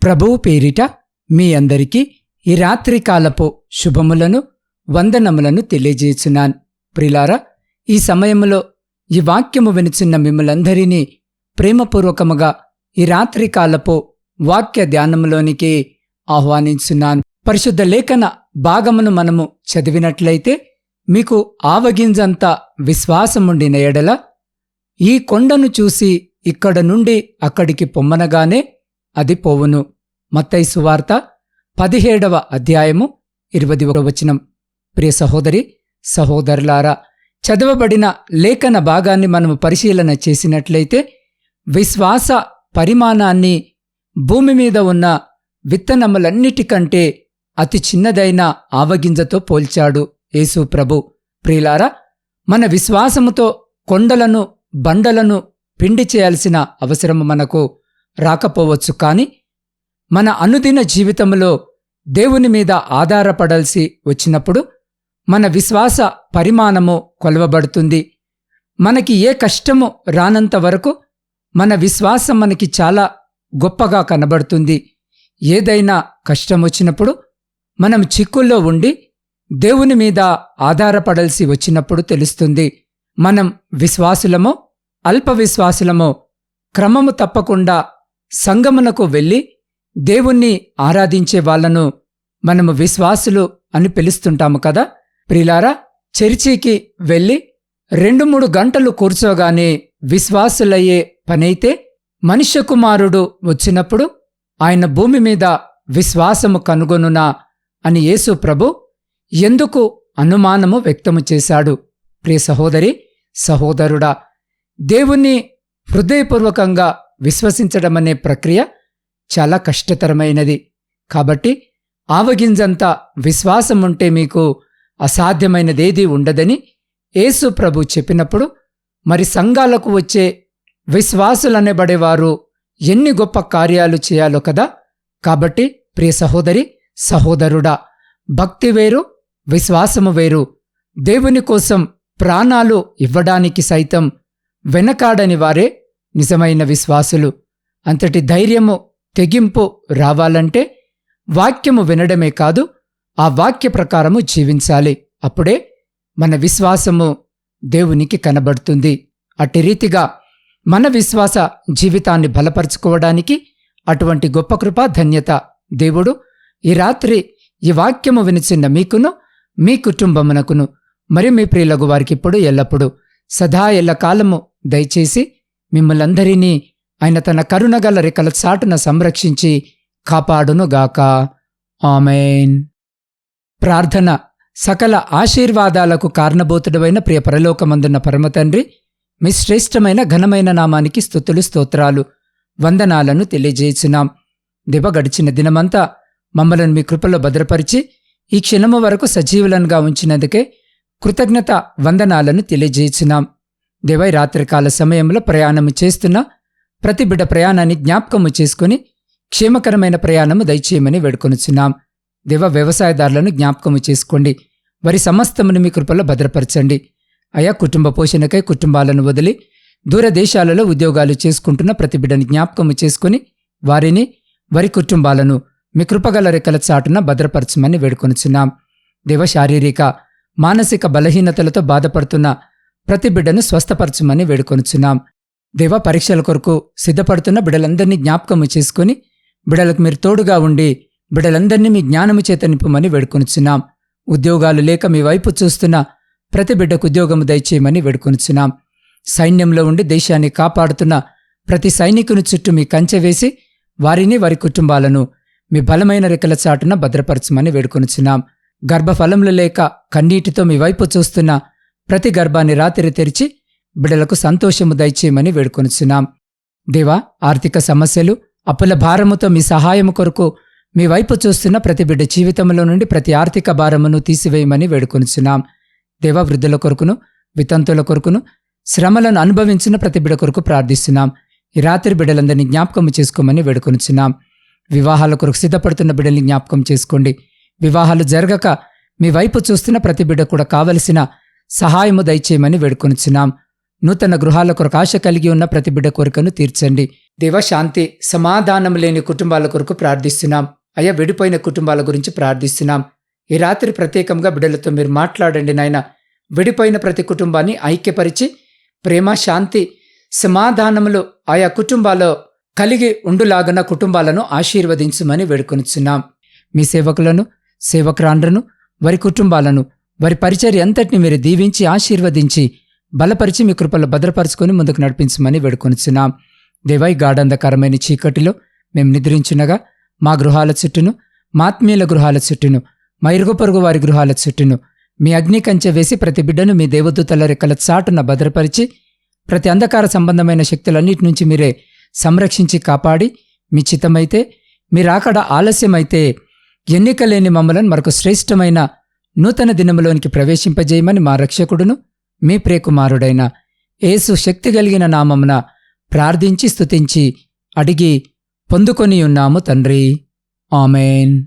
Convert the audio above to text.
ప్రభువు పేరిట మీ అందరికీ ఈ రాత్రికాలపు శుభములను వందనములను తెలియజేస్తున్నాను ప్రిలారా ఈ సమయంలో ఈ వాక్యము వినుచున్న మిమ్మలందరినీ ప్రేమపూర్వకముగా ఈ రాత్రికాలపు వాక్య ధ్యానములోనికి ఆహ్వానించున్నాను. పరిశుద్ధ లేఖన భాగమును మనము చదివినట్లయితే మీకు ఆవగింజంత విశ్వాసముండిన ఎడల ఈ కొండను చూసి ఇక్కడ నుండి అక్కడికి పొమ్మనగానే అది పోవును. మత్తై సువార్త పదిహేడవ అధ్యాయము ఇరవై వచనం. ప్రియ సహోదరి సహోదరులారా చదవబడిన లేఖన భాగాన్ని మనము పరిశీలన చేసినట్లయితే విశ్వాస పరిమాణాన్ని భూమి మీద ఉన్న విత్తనములన్నిటికంటే అతి చిన్నదైన ఆవగింజతో పోల్చాడు యేసు ప్రభు. ప్రియులారా మన విశ్వాసముతో కొండలను బండలను పిండి చేయాల్సిన అవసరము మనకు. రాకపోవచ్చు కాని మన అనుదిన జీవితంలో దేవుని మీద ఆధారపడాల్సి వచ్చినప్పుడు మన విశ్వాస పరిమాణము కొలవబడుతుంది. మనకి ఏ కష్టము రానంత వరకు మన విశ్వాసం మనకి చాలా గొప్పగా కనబడుతుంది. ఏదైనా కష్టం వచ్చినప్పుడు మనం చిక్కుల్లో ఉండి దేవుని మీద ఆధారపడాల్సి వచ్చినప్పుడు తెలుస్తుంది. మనం విశ్వాసులమో అల్ప విశ్వాసులమో క్రమము తప్పకుండా సంగమునకు వెళ్ళి దేవుణ్ణి ఆరాధించే వాళ్ళను మనము విశ్వాసులు అని పిలుస్తుంటాము కదా. ప్రిలారా చర్చికి వెళ్ళి రెండు మూడు గంటలు కూర్చోగానే విశ్వాసులయ్యే పనైతే మనుష్య కుమారుడు వచ్చినప్పుడు ఆయన భూమి మీద విశ్వాసము కనుగొనునా అని యేసు ప్రభు ఎందుకు అనుమానము వ్యక్తము చేశాడు. ప్రియ సహోదరి సహోదరుడా దేవుణ్ణి హృదయపూర్వకంగా విశ్వసించడమనే ప్రక్రియ చాలా కష్టతరమైనది. కాబట్టి ఆవగింజంత విశ్వాసం ఉంటే మీకు అసాధ్యమైనదేదీ ఉండదని యేసు ప్రభు చెప్పినప్పుడు మరి సంఘాలకు వచ్చే విశ్వాసులనబడేవారు ఎన్ని గొప్ప కార్యాలు చేయాలో కదా. కాబట్టి ప్రియ సహోదరి సహోదరుడా భక్తి వేరు విశ్వాసము వేరు. దేవుని కోసం ప్రాణాలు ఇవ్వడానికి సైతం వెనకాడని వారే నిజమైన విశ్వాసులు. అంతటి ధైర్యము తెగింపు రావాలంటే వాక్యము వినడమే కాదు ఆ వాక్య ప్రకారము జీవించాలి. అప్పుడే మన విశ్వాసము దేవునికి కనబడుతుంది. అట్టి రీతిగా మన విశ్వాస జీవితాన్ని బలపరుచుకోవడానికి అటువంటి గొప్ప కృప ధన్యత దేవుడు ఈ రాత్రి ఈ వాక్యము వినిచిన్న మీకును మీ కుటుంబమునకును మరి మీ ప్రియులకు వారికి ఇప్పుడు ఎల్లప్పుడూ సదా ఎల్ల కాలము దయచేసి మిమ్మలందరినీ ఆయన తన కరుణగల రెక్కల చాటున సంరక్షించి కాపాడునుగాక. ఆమెన్. ప్రార్థన. సకల ఆశీర్వాదాలకు కారణభూతుడమైన ప్రియ పరలోకమందున్న పరమతండ్రి మీ శ్రేష్టమైన ఘనమైన నామానికి స్థుతులు స్తోత్రాలు వందనాలను తెలియజేసినాం దివ గడిచిన దినమంతా మమ్మలను మీ కృపలో భద్రపరిచి ఈ క్షణము వరకు సజీవులనుగా ఉంచినందుకే కృతజ్ఞత వందనాలను తెలియజేసినాం దేవై రాత్రికాల సమయంలో ప్రయాణము చేస్తున్న ప్రతి బిడ్డ ప్రయాణాన్ని జ్ఞాపకము చేసుకుని క్షేమకరమైన ప్రయాణము దయచేయమని వేడుకొనుచున్నాం. దేవ వ్యవసాయదారులను జ్ఞాపకము చేసుకోండి. వారి సమస్తమును మీ కృపలో భద్రపరచండి. అయా కుటుంబ పోషణకై కుటుంబాలను వదిలి దూరదేశాలలో ఉద్యోగాలు చేసుకుంటున్న ప్రతి బిడ్డని జ్ఞాపకము చేసుకుని వారిని వారి కుటుంబాలను మీ కృపగల రెక్కల చాటున భద్రపరచమని వేడుకొనుచున్నాం. దేవ శారీరక మానసిక బలహీనతలతో బాధపడుతున్న ప్రతి బిడ్డను స్వస్థపరచమని వేడుకొనుచున్నాం. దేవ పరీక్షల కొరకు సిద్ధపడుతున్న బిడలందరినీ జ్ఞాపకము చేసుకుని బిడలకు మీరు తోడుగా ఉండి బిడలందరినీ మీ జ్ఞానము చేత నింపమని వేడుకొనుచున్నాం. ఉద్యోగాలు లేక మీ వైపు చూస్తున్న ప్రతి బిడ్డకు ఉద్యోగము దయచేయమని వేడుకొనుచున్నాం. సైన్యంలో ఉండి దేశాన్ని కాపాడుతున్న ప్రతి సైనికుని చుట్టూ మీ కంచె వేసి వారిని వారి కుటుంబాలను మీ బలమైన రెక్కల చాటున భద్రపరచమని వేడుకొనుచున్నాం. గర్భఫలములు లేక కన్నీటితో మీ వైపు చూస్తున్న ప్రతి గర్భాన్ని రాత్రి తెరిచి బిడలకు సంతోషము దయచేయమని వేడుకొనుచున్నాం. దేవా ఆర్థిక సమస్యలు అప్పుల భారముతో మీ సహాయము కొరకు మీ వైపు చూస్తున్న ప్రతి బిడ్డ జీవితంలో నుండి ప్రతి ఆర్థిక భారమును తీసివేయమని వేడుకొనుచున్నాం. దేవా వృద్ధుల కొరకును వితంతుల కొరకును శ్రమలను అనుభవించిన ప్రతి బిడ కొరకు ప్రార్థిస్తున్నాం. ఈ రాత్రి బిడ్డలందరినీ జ్ఞాపకం చేసుకోమని వేడుకొనుచున్నాం. వివాహాల కొరకు సిద్ధపడుతున్న బిడ్డల్ని జ్ఞాపకం చేసుకోండి. వివాహాలు జరగక మీ వైపు చూస్తున్న ప్రతి బిడ్డ కూడా కావలసిన సహాయము దయచేయమని వేడుకొనుచున్నాం. నూతన గృహాల కొరకు ఆశ కలిగి ఉన్న ప్రతి బిడ్డ కోరికను తీర్చండి. దేవ శాంతి సమాధానం లేని కుటుంబాల కొరకు ప్రార్థిస్తున్నాం. అయ్యా విడిపోయిన కుటుంబాల గురించి ప్రార్థిస్తున్నాం. ఈ రాత్రి ప్రత్యేకంగా బిడ్డలతో మీరు మాట్లాడండి నాయన. విడిపోయిన ప్రతి కుటుంబాన్ని ఐక్యపరిచి ప్రేమ శాంతి సమాధానములు ఆయా కుటుంబాల్లో కలిగి ఉండులాగన కుటుంబాలను ఆశీర్వదించమని వేడుకొనిచున్నాం. మీ సేవకులను సేవకురాండ్రను వారి కుటుంబాలను వారి పరిచర్య అంతటిని మీరు దీవించి ఆశీర్వదించి బలపరిచి మీ కృపలో భద్రపరుచుకొని ముందుకు నడిపించమని వేడుకొనిచున్నాం. దేవై గాఢంధకరమైన చీకటిలో మేము నిద్రించునగా మా గృహాల చుట్టూను మాత్మీయుల గృహాల చుట్టూను మా ఇరుగు పొరుగు వారి గృహాల చుట్టూను మీ అగ్ని కంచె వేసి ప్రతి బిడ్డను మీ దేవదూతల రెక్కల చాటున భద్రపరిచి ప్రతి అంధకార సంబంధమైన శక్తులన్నిటి నుంచి మీరే సంరక్షించి కాపాడి మీ చిత్తమైతే మీరాకడ ఆలస్యమైతే ఎన్నికలేని మమ్మలను మరొక శ్రేష్టమైన నూతన దినములోనికి ప్రవేశింపజేయమని మా రక్షకుడును మీ ప్రియకుమారుడైన యేసు శక్తి కలిగిన నామమున ప్రార్థించి స్తుతించి అడిగి పొందుకొని ఉన్నాము తండ్రి. ఆమెన్.